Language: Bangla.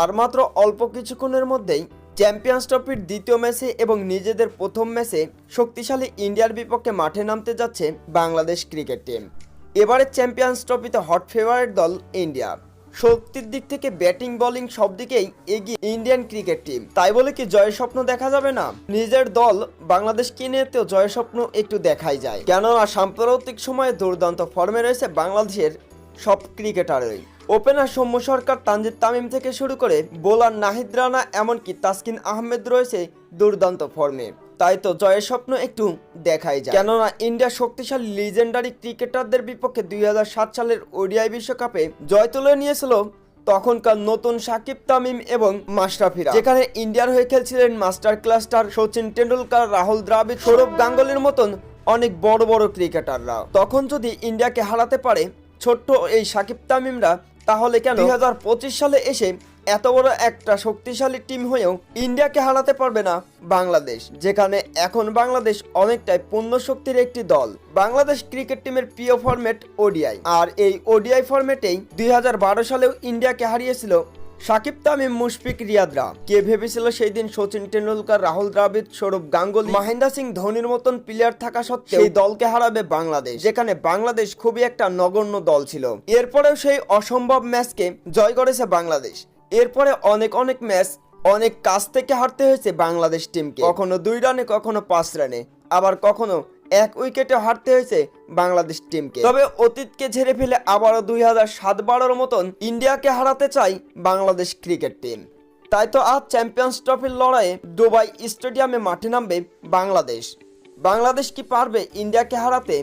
আর মাত্র অল্প কিছুক্ষণের মধ্যেই চ্যাম্পিয়ন্স ট্রফির দ্বিতীয় ম্যাচে এবং নিজেদের প্রথম ম্যাচে শক্তিশালী ইন্ডিয়ার বিপক্ষে মাঠে নামতে যাচ্ছে বাংলাদেশ ক্রিকেট টিম। এবারে চ্যাম্পিয়ন্স ট্রফিতে হট ফেভারিট দল ইন্ডিয়া। শক্তির দিক থেকে ব্যাটিং, বোলিং সব দিকেই এগিয়ে ইন্ডিয়ান ক্রিকেট টিম। তাই বলে কি জয়ের স্বপ্ন দেখা যাবে না? নিজের দল বাংলাদেশ কিনেতেও জয়ের স্বপ্ন একটু দেখাই যায়। কেননা সাম্প্রতিক সময়ে দুর্দান্ত ফর্মে রয়েছে বাংলাদেশের সব ক্রিকেটারই। ওপেনার সৌম্য সরকার তানজিদ তামিম থেকে শুরু করে বোলার নাহিদ রানা, এমনকি তাসকিন আহমেদ রয়েছে দুর্দান্ত ফর্মে। তাই তো জয়ের স্বপ্ন একটু দেখাই যায়। কেননা ইন্ডিয়া শক্তিশালী লিজেন্ডারি ক্রিকেটারদের বিপক্ষে দুই হাজার সাত সালের ওডিআই বিশ্বকাপে জয় তুলে নিয়েছিল তখনকার নতুন সাকিব তামিম এবং মাশরাফিরা। যেখানে ইন্ডিয়ার হয়ে খেলছিলেন মাস্টার ক্লাস্টার সচিন টেন্ডুলকার রাহুল দ্রাবিড়, সৌরভ গাঙ্গুলির মতন অনেক বড় বড় ক্রিকেটাররা তখন যদি ইন্ডিয়াকে হারাতে পারে, ছোট্ট এই সাকিব তামিমরা তাহলে কেন? দুই হাজার পঁচিশ সালে এসে এত বড় একটা শক্তিশালী টিম হয়েও ইন্ডিয়াকে হারাতে পারবে না বাংলাদেশ, যেখানে এখন বাংলাদেশ অনেকটাই পূর্ণ শক্তির একটি দল। বাংলাদেশ ক্রিকেট টিমের প্রিয় ফরম্যাট ওডিআই আর এই ওডিআই ফরম্যাটেই দুই হাজার বারো সালেও ইন্ডিয়াকে হারিয়েছিল সাকিব তামিম, মুশফিক রিয়াদরা। কে ভেবেছিল সেই দিন সচিন টেন্ডুলকার রাহুল দ্রাবিড়, সৌরভ গাঙ্গুলি, মহেন্দ্র সিং ধোনির মতন প্লেয়ার থাকা সত্ত্বেও সেই দলকে হারাবে বাংলাদেশ, যেখানে বাংলাদেশ খুবই একটা নগণ্য দল ছিল। এরপরেও সেই অসম্ভব ম্যাচকে জয় করেছে বাংলাদেশ। এরপরে অনেক অনেক ম্যাচ, অনেক কাছ থেকে হারতে হয়েছে বাংলাদেশ টিমকে কখনো দুই রানে কখনো পাঁচ রানে আবার কখনো এক উইকেটে হারতে হয়েছে বাংলাদেশ টিমকে। তবে অতীতকে ঝেড়ে ফেলে আবারও দুই হাজার সাত বারোর মতন ইন্ডিয়াকে হারাতে চাই বাংলাদেশ ক্রিকেট টিম। তাই তো আজ চ্যাম্পিয়ন্স ট্রফির লড়াইয়ে দুবাই স্টেডিয়ামে মাঠে নামবে বাংলাদেশ। বাংলাদেশ কি পারবে ইন্ডিয়াকে হারাতে?